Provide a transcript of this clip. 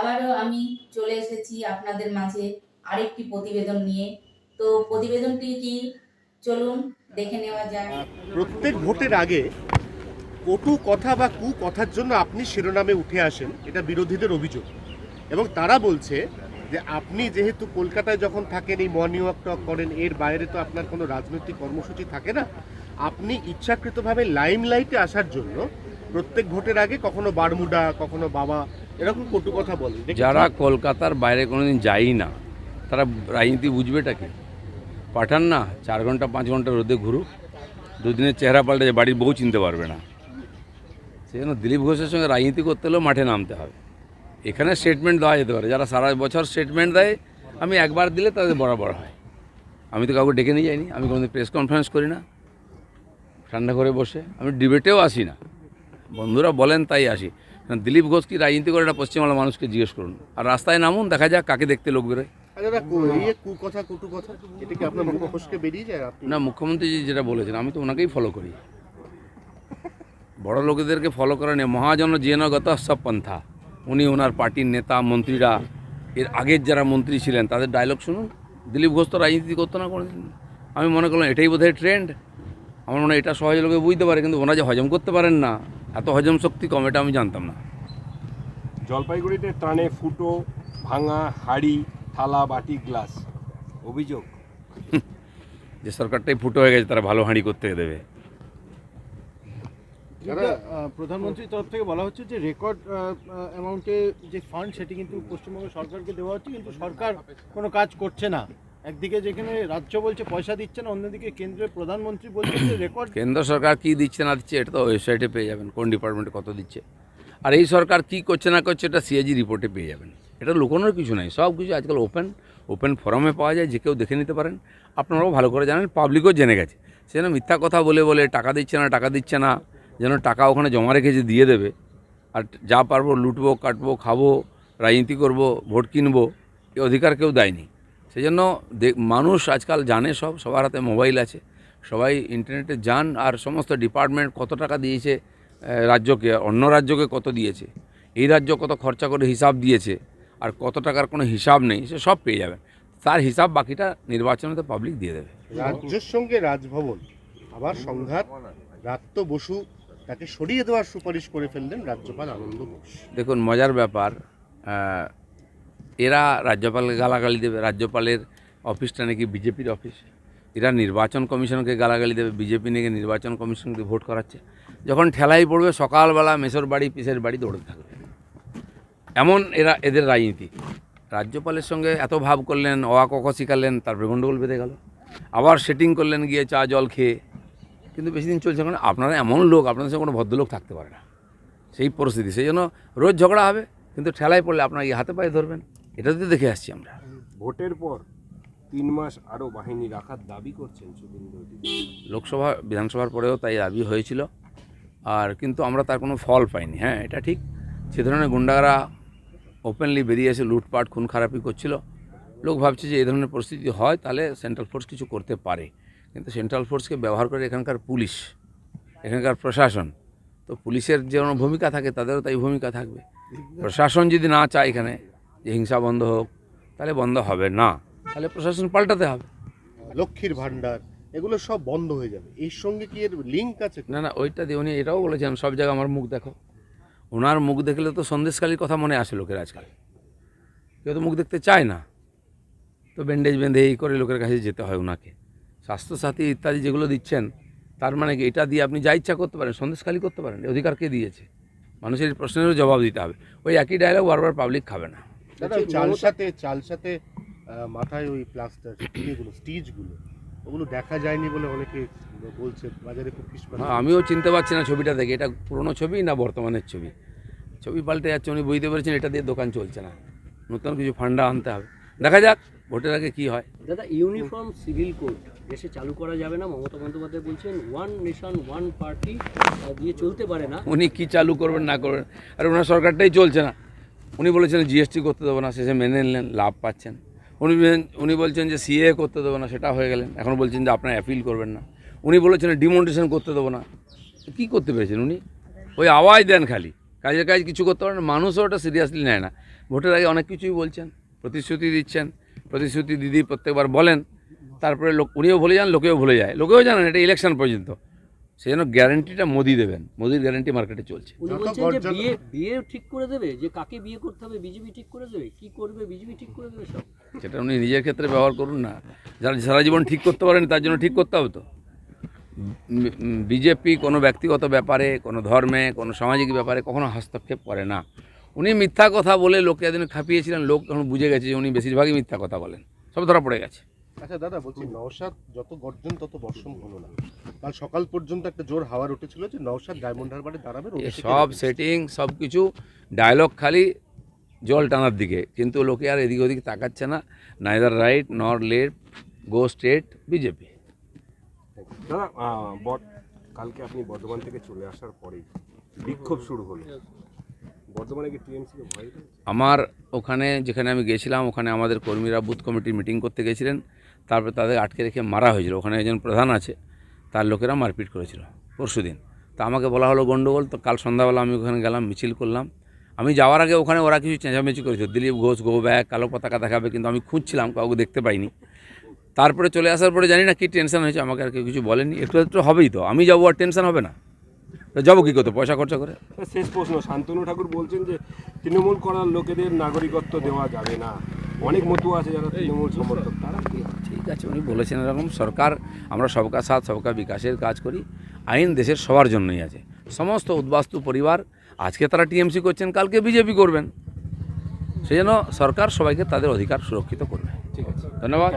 আবারও আমি চলে এসেছি আপনাদের মাঝে আরেকটি প্রতিবেদন নিয়ে। তো প্রতিবেদনটি কি? চলুন দেখে নেওয়া যাক। প্রত্যেক ভোটের আগে কটু কথা বা কু কথার জন্য আপনি শিরোনামে উঠে আসেন, এটা বিরোধীদের অভিযোগ। এবং তারা বলছে যে আপনি যেহেতু কলকাতায় যখন থাকেন, এই মর্নিং ওয়াক টক করেন, এর বাইরে তো আপনার কোনো রাজনৈতিক কর্মসূচি থাকে না। আপনি ইচ্ছাকৃতভাবে লাইমলাইটে আসার জন্য প্রত্যেক ভোটের আগে কখনো বারমুডা, কখনো বাবা এরকম কটু কথা দেখেছেন? যারা কলকাতার বাইরে কোনোদিন যায়ই না তারা রাজনীতি বুঝবেটা কি পাঠান না চার ঘণ্টা পাঁচ ঘণ্টা রোদে ঘুরুক দুদিনের চেহারা পাল্টে যায়, বাড়ির বউ চিনতে পারবে না। সেই জন্য দিলীপ ঘোষের সঙ্গে রাজনীতি করতে হলেও মাঠে নামতে হবে। এখানে স্টেটমেন্ট দেওয়া যেতে পারে যারা সারা বছর স্টেটমেন্ট দেয় আমি একবার দিলে তাদের বরাবর হয়। আমি তো কাউকে ডেকে নিয়ে যাইনি আমি কোনোদিন প্রেস কনফারেন্স করি না। ঠান্ডা করে বসে আমি ডিবেটেও আসি না। বন্ধুরা বলেন তাই আসি। দিলীপ ঘোষ কি রাজনীতি করে এটা পশ্চিমবাংলার মানুষকে জিজ্ঞেস করুন। আর রাস্তায় নামুন দেখা যাক কাকে দেখতে লোক বেরোয়। আচ্ছা না মুখ্যমন্ত্রী যেটা বলেছেন আমি তো ওনাকেই ফলো করি। বড় লোকেদেরকে ফলো করা নেই মহাজন জেনগত সব পন্থা। উনি ওনার পার্টির নেতা মন্ত্রীরা এর আগের যারা মন্ত্রী ছিলেন তাদের ডায়লগ শুনুন। দিলীপ ঘোষ তো রাজনীতি করতো না কোনোদিন। আমি মনে করলাম এটাই বোধহয় ট্রেন্ড আমার মনে হয় এটা সহজে লোকে বুঝতে পারে কিন্তু ওনারা যে হজম করতে পারেন না। এত হজম শক্তি কম এটা আমি জানতাম না। জলপাইগুড়িতে টানে ফুটো ভাঙা হাড়ি থালা বাটি গ্লাস। অভিযোগ? যে সরকারটাই ফুটো হয়ে গেছে তারা ভালো হাঁড়ি করতে দেবে। প্রধানমন্ত্রীর তরফ থেকে বলা হচ্ছে যে রেকর্ড অ্যামাউন্টে যে ফান্ড সেটি কিন্তু পশ্চিমবঙ্গ সরকারকে দেওয়া হচ্ছে কিন্তু সরকার কোনো কাজ করছে না। একদিকে যেখানে রাজ্য বলছে পয়সা দিচ্ছে না, অন্যদিকে কেন্দ্রের প্রধানমন্ত্রী বলছে যে রেকর্ড কেন্দ্র সরকার কী দিচ্ছে না দিচ্ছে, এটা তো ওয়েবসাইটে পেয়ে যাবেন, কোন ডিপার্টমেন্টে কত দিচ্ছে। আর এই সরকার কী করছে না করছে, এটা সিএজি রিপোর্টে পেয়ে যাবেন। এটা লুকোনোর কিছু নাই, সব কিছু আজকাল ওপেন ওপেন ফোরামে পাওয়া যায়, যে কেউ দেখে নিতে পারেন। আপনারাও ভালো করে জানেন পাবলিকও জেনে গেছে। সেজন্য মিথ্যা কথা বলে বলে, টাকা দিচ্ছে না, টাকা দিচ্ছে না, যেন টাকা ওখানে জমা রেখেছে দিয়ে দেবে। আর যা পারব, লুটবো, কাটবো, খাব, রাজনীতি করব, ভোট কিনবো এই অধিকার কেউ দেয়নি। সেই জন্য দে- মানুষ আজকাল জানে সব সবার হাতে মোবাইল আছে। সবাই ইন্টারনেটে যান আর সমস্ত ডিপার্টমেন্ট কত টাকা দিয়েছে রাজ্যকে অন্য রাজ্যকে কত দিয়েছে এই রাজ্য কত খরচা করে হিসাব দিয়েছে আর কত টাকার কোনো হিসাব নেই সে সব পেয়ে যাবেন তার হিসাব বাকিটা নির্বাচনে পাবলিক দিয়ে দেবে। রাজ্যের সঙ্গে রাজভবন আবার সংঘাত রাত্য বসু তাকে সরিয়ে দেওয়ার সুপারিশ করে ফেললেন রাজ্যপাল আনন্দ বোস দেখুন মজার ব্যাপার এরা রাজ্যপালকে গালাগালি দেবে, রাজ্যপালের অফিসটা নাকি বিজেপির অফিস? এরা নির্বাচন কমিশনকে গালাগালি দেবে, বিজেপি নাকি নির্বাচন কমিশনকে ভোট করাচ্ছে। যখন ঠেলাই পড়বে, সকালবেলা মেসর বাড়ি, পিসের বাড়ি দৌড়তে থাকবে। এমন এরা, এদের রাজনীতি। রাজ্যপালের সঙ্গে এত ভাব করলেন অয়া কক শিখালেন তারপরে গণ্ডগোল বেঁধে গেল। আবার সেটিং করলেন গিয়ে চা, জল খেয়ে। কিন্তু বেশি দিন চলছে কারণ আপনারা এমন লোক, আপনাদের সঙ্গে কোনো ভদ্রলোক থাকতে পারে না। সেই পরিস্থিতি, সেই জন্য রোজ ঝগড়া হবে, কিন্তু ঠেলায় পড়লে আপনার এই হাতে পায়ে ধরবেন। এটা তো দেখে আসছি আমরা। ভোটের পর তিন মাস আরও বাহিনী রাখার দাবি করছেন শুভেন্দু লোকসভা বিধানসভার পরেও তাই দাবি হয়েছিল। আর কিন্তু আমরা তার কোনো ফল পাইনি হ্যাঁ এটা ঠিক। সে ধরনের গুন্ডারা ওপেনলি বেরিয়ে এসে লুটপাট খুন খারাপি করছিল। লোক ভাবছে যে এই ধরনের পরিস্থিতি হয় তাহলে সেন্ট্রাল ফোর্স কিছু করতে পারে। কিন্তু সেন্ট্রাল ফোর্সকে ব্যবহার করে এখানকার পুলিশ এখানকার প্রশাসন তো পুলিশের যেমন ভূমিকা থাকে তাদেরও তাই ভূমিকা থাকবে। প্রশাসন যদি না চায় এখানে যে হিংসা বন্ধ হোক তাহলে বন্ধ হবে না। তাহলে প্রশাসন পাল্টাতে হবে। লক্ষ্মীর ভান্ডার এগুলো সব বন্ধ হয়ে যাবে। এর সঙ্গে কি এর লিঙ্ক আছে? না না ওইটা দিয়ে উনি এটাও বলেছেন সব জায়গায় আমার মুখ দেখো। ওনার মুখ দেখলে তো সন্দেশকালীর কথা মনে আসে লোকের আজকাল। কেউ তো মুখ দেখতে চায় না। তো ব্যান্ডেজ বেঁধে এই করে লোকের কাছে যেতে হয় ওনাকে স্বাস্থ্যসাথী ইত্যাদি যেগুলো দিচ্ছেন তার মানে কি এটা দিয়ে আপনি যা ইচ্ছা করতে পারেন সন্দেশখালী করতে পারেন অধিকার কে দিয়েছে? মানুষের প্রশ্নেরও জবাব দিতে হবে। ওই একই ডায়লগ বারবার পাবলিক খাবে না। দাদা চাল সাথে চাল সাথে মাথায় ওই প্লাস্টার ইয়েগুলো স্টিচগুলো ওগুলো দেখা যায়নি বলে অনেকে বলছে বাজারে খুব আমিও চিনতে পারছি না ছবিটা দেখে এটা পুরনো ছবি না বর্তমানের ছবি? ছবি পাল্টে যাচ্ছে উনি বুঝতে পেরেছেন এটা দিয়ে দোকান চলছে না। নতুন কিছু ফান্ডা আনতে হবে। দেখা যাক ভোটের আগে কি হয়। দাদা ইউনিফর্ম সিভিল কোড দেশে চালু করা যাবে না মমতা বন্দ্যোপাধ্যায় বলছেন ওয়ান নেশন ওয়ান পার্টি দিয়ে চলতে পারে না। উনি কি চালু করবেন না করবেন? আর ওনার সরকারটাই চলছে না। উনি বলেছেন জিএসটি করতে দেবো না শেষে মেনে নিলেন, লাভ পাচ্ছেন। উনি উনি বলছেন যে সিএ করতে দেবো না, সেটা হয়ে গেলেন। এখন বলছেন যে আপনার অ্যাপিল করবেন না। উনি বলেছেন ডিমন্টেশন করতে দেবো না। কী করতে পেরেছেন উনি? ওই আওয়াজ দেন খালি। কাজের কাজ কিছু করতে পারেন। মানুষও ওটা সিরিয়াসলি নেয় না। ভোটের আগে অনেক কিছুই বলছেন, প্রতিশ্রুতি দিচ্ছেন। প্রতিশ্রুতি দিদি প্রত্যেকবার বলেন। তারপরে লোক উনিও ভুলে যান, লোকেও ভুলে যায়। লোকেও জানেন এটা ইলেকশন পর্যন্ত। সেই জন্য গ্যারেন্টিটা মোদি দেবেন। মোদির গ্যারেন্টি মার্কেটে চলছে। উনি বলছেন যে বিয়ে বিয়ে ঠিক করে দেবে যে কাকে বিয়ে করতে হবে বিজেপি ঠিক করে দেবে কি করবে বিজেপি ঠিক করে দেবে সব। সেটা উনি নিজের ক্ষেত্রে ব্যবহার করুন না। যারা সারা জীবন ঠিক করতে পারেন তার জন্য ঠিক করতে হবে তো। বিজেপি কোনো ব্যক্তিগত ব্যাপারে কোনো ধর্মে কোনো সামাজিক ব্যাপারে কখনো হস্তক্ষেপ করে না। উনি মিথ্যা কথা বলে লোককে এদিন খাপিয়েছিলেন লোক এখন বুঝে গেছে যে উনি বেশিরভাগই মিথ্যা কথা বলেন। সব ধরা পড়ে গেছে। আচ্ছা দাদা বলছি নওশাদ যত গর্জন তত বর্ষণ হলো না। কাল সকাল পর্যন্ত একটা জোর হাওয়ার উঠেছিল যে নওশাদ ডায়মন্ড হারবারে দাঁড়াবে সব সেটিং সব কিছু ডায়লগ খালি জল টানার দিকে। কিন্তু লোকে আর এদিক ওদিক তাকাচ্ছে না। Neither right nor left go state BJP. দাদা কালকে আপনি বর্ধমান থেকে চলে আসার পরেই বিক্ষোভ শুরু হলো। বর্ধমানে কি ভয় আমার ওখানে যেখানে আমি গেছিলাম ওখানে আমাদের কর্মীরা বুথ কমিটির মিটিং করতে গেছিলেন। তারপরে তাদের আটকে রেখে মারা হয়েছিল। ওখানে একজন প্রধান আছে, তার লোকেরা মারপিট করেছিল পরশু দিন। তা আমাকে বলা হলো, গন্ডগোল, তো কাল সন্ধ্যাবেলা আমি ওখানে গেলাম, মিছিল করলাম। আমি যাওয়ার আগে ওখানে ওরা কিছু চেঁচামেচি করেছিল, দিলীপ ঘোষ, গো ব্যাগ কালো পতাকা দেখাবে, কিন্তু আমি খুঁজছিলাম, কাউকে দেখতে পাইনি। তারপরে চলে আসার পরে জানি না কী টেনশন হয়েছে, আমাকে আর কেউ কিছু বলেনি। একটু একটু হবেই তো, আমি যাব আর টেনশন হবে না। তো যাব কী করতে পয়সা খরচা করে? শেষ প্রশ্ন, শান্তনু ঠাকুর বলছেন যে, তৃণমূল করার লোকেদের নাগরিকত্ব দেওয়া যাবে না। অনেক মতুয়া আছে যারা তৃণমূল সমর্থক, তারা কি আছে উনি বলেছেন এরকম সরকার আমরা সবকা সাথ সবকা বিকাশের কাজ করি আইন দেশের সবার জন্যই আছে। সমস্ত উদ্বাস্তু পরিবার আজকে তারা টিএমসি করছেন কালকে বিজেপি করবেন। সেই জন্য সরকার সবাইকে তাদের অধিকার সুরক্ষিত করবে। ঠিক আছে। ধন্যবাদ।